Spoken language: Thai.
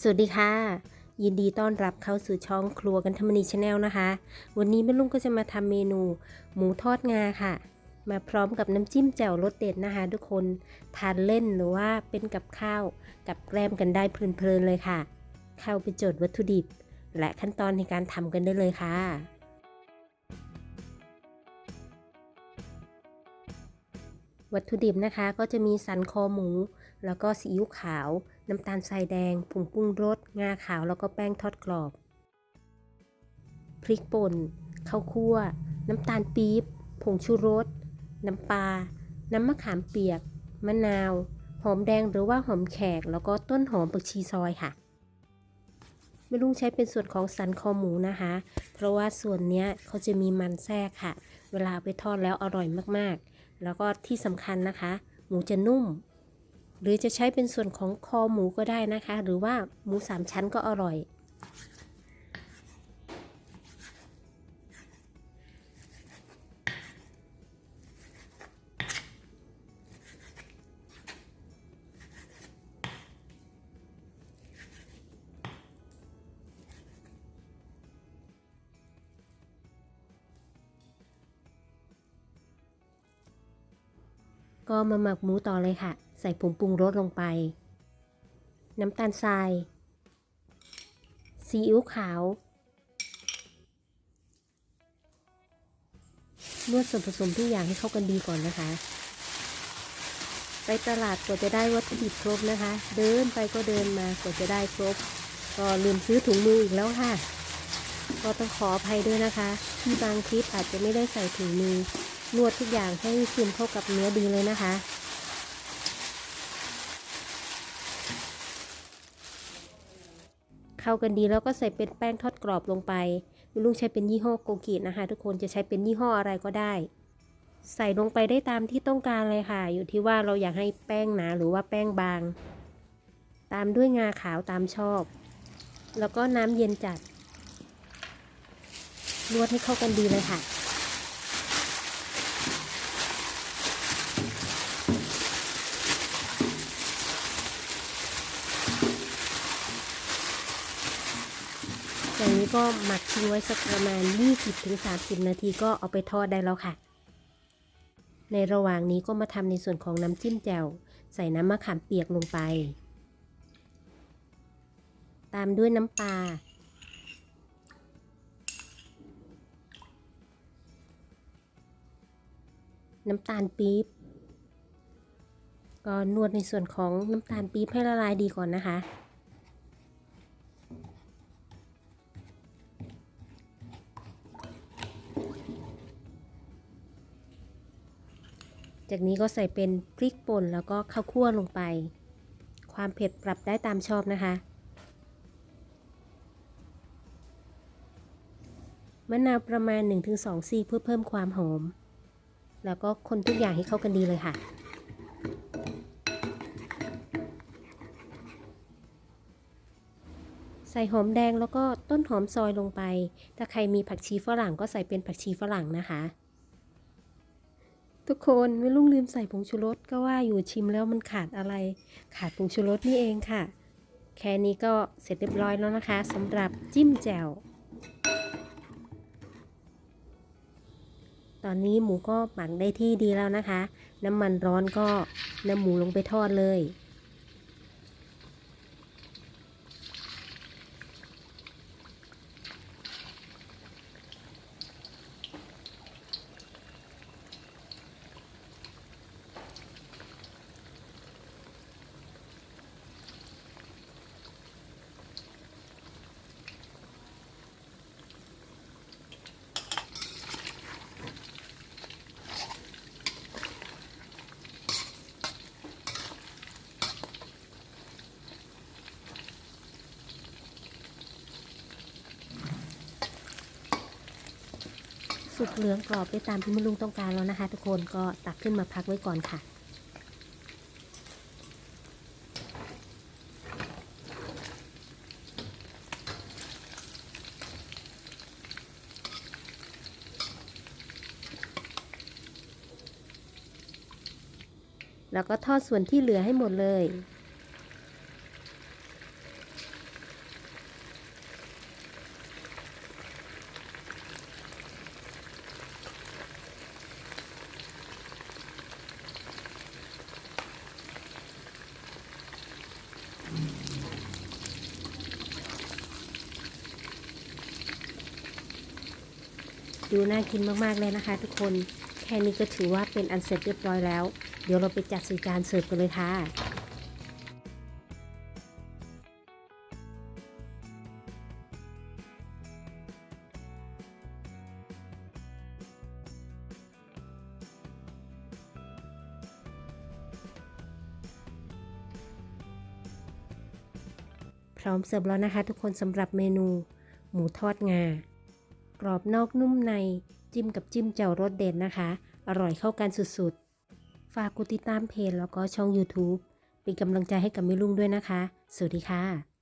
สวัสดีค่ะ ยินดีต้อนรับเข้าสู่ช่องครัวกันธรรมนีชาแนลนะคะ วันนี้แม่ลุงก็จะมาทำเมนู หมูทอดงาค่ะ มาพร้อมกับน้ำจิ้มแจ่วรสเด็ดนะคะ ทุกคนทานเล่นหรือว่าเป็นกับข้าวกับแกล้มกันได้เพลินๆเลยค่ะ เข้าไปจดวัตถุดิบ และขั้นตอนในการทำกันได้เลยค่ะ วัตถุดิบนะคะก็จะมีสันคอหมู แล้วก็ซีอิ๊วขาว น้ำตาลทรายแดง ผงปรุงรส งาขาว แล้วก็แป้งทอดกรอบ พริกป่น ข้าวคั่ว น้ำตาลปี๊บ ผงชูรส น้ำปลา น้ำมะขามเปียก มะนาว หอมแดงหรือว่าหอมแขก แล้วก็ต้นหอมผักชีซอยค่ะไม่ลุงใช้เป็นส่วนของสันคอหมูนะคะ เพราะว่าส่วนนี้เขาจะมีมันแทรกค่ะ เวลาเอาไปทอดแล้วอร่อยมากๆ แล้วก็ที่สำคัญนะคะ หมูจะนุ่ม หรือจะใช้เป็นส่วนของคอหมูก็ได้นะคะ หรือว่าหมูสามชั้นก็อร่อย ก็มาหมักหมูต่อเลยค่ะ ใส่ผงปรุงรสลงไป น้ำตาลทราย ซีอิ๊วขาว นวดส่วนผสมทุกอย่างให้เข้ากันดีก่อนนะคะ ไปตลาดกว่าจะได้วัตถุดิบครบนะคะ เดินไปก็เดินมากว่าจะได้ครบ ก็ลืมซื้อถุงมืออีกแล้วค่ะ ก็ต้องขออภัยด้วยนะคะ ที่บางคลิปอาจจะไม่ได้ใส่ถุงมือ นวดทุกอย่างให้ซึมเข้ากับเนื้อดีเลยนะคะ เข้ากันดีแล้วก็ใส่เป็นแป้งทอดกรอบลงไปลุงใช้เป็นยี่ห้อโกกินะคะ ทุกคนจะใช้เป็นยี่ห้ออะไรก็ได้ ใส่ลงไปได้ตามที่ต้องการเลยค่ะ อยู่ที่ว่าเราอยากให้แป้งหนาหรือว่าแป้งบาง ตามด้วยงาขาวตามชอบ แล้วก็น้ำเย็นจัดนวดให้เข้ากันดีเลยค่ะ อย่างนี้ก็หมักทิ้งไว้สักประมาณ 20-30 นาทีก็เอาไปทอดได้แล้วค่ะ ในระหว่างนี้ก็มาทำในส่วนของน้ำจิ้มแจ่ว ใส่น้ำมะขามเปียกลงไป ตามด้วยน้ำปลาน้ำตาลปี๊บก็นวดในส่วนของน้ำตาลปี๊บให้ละลายดีก่อนนะคะ จากนี้ก็ใส่เป็นพริกป่นแล้วก็ข้าวคั่วลงไป ความเผ็ดปรับได้ตามชอบนะคะ มะนาวประมาณ 1-2 ซีเพื่อเพิ่มความหอม แล้วก็คนทุกอย่างให้เข้ากันดีเลยค่ะใส่หอมแดงแล้วก็ต้นหอมซอยลงไป ถ้าใครมีผักชีฝรั่งก็ใส่เป็นผักชีฝรั่งนะคะ ทุกคนไม่ลุงลืมใส่ผงชูรสก็ว่าอยู่ชิมแล้วมันขาดอะไร ขาดผงชูรสนี่เองค่ะ แค่นี้ก็เสร็จเรียบร้อยแล้วนะคะสำหรับจิ้มแจ่วตอนนี้หมูก็หมักได้ที่ดีแล้วนะคะ น้ำมันร้อนก็นำหมูลงไปทอดเลย สุกเหลืองกรอบได้ตามที่แม่ลุงต้องการแล้วนะคะ ทุกคนก็ตักขึ้นมาพักไว้ก่อนค่ะ แล้วก็ทอดส่วนที่เหลือให้หมดเลย ดูน่ากินมากๆเลยนะคะ ทุกคน แค่นี้ก็ถือว่าเป็นอันเสร็จเรียบร้อยแล้ว เดี๋ยวเราไปจัดใส่จานเสิร์ฟกันเลยค่ะพร้อมเสิร์ฟแล้วนะคะทุกคนสำหรับเมนู หมูทอดงา กรอบนอกนุ่มใน จิ้มกับจิ้มแจ่วรสเด็ดนะคะ อร่อยเข้ากันสุดๆ ฝากกดติดตามเพจแล้วก็ช่อง YouTube เป็นกำลังใจให้กับแม่ลุงด้วยนะคะ สวัสดีค่ะ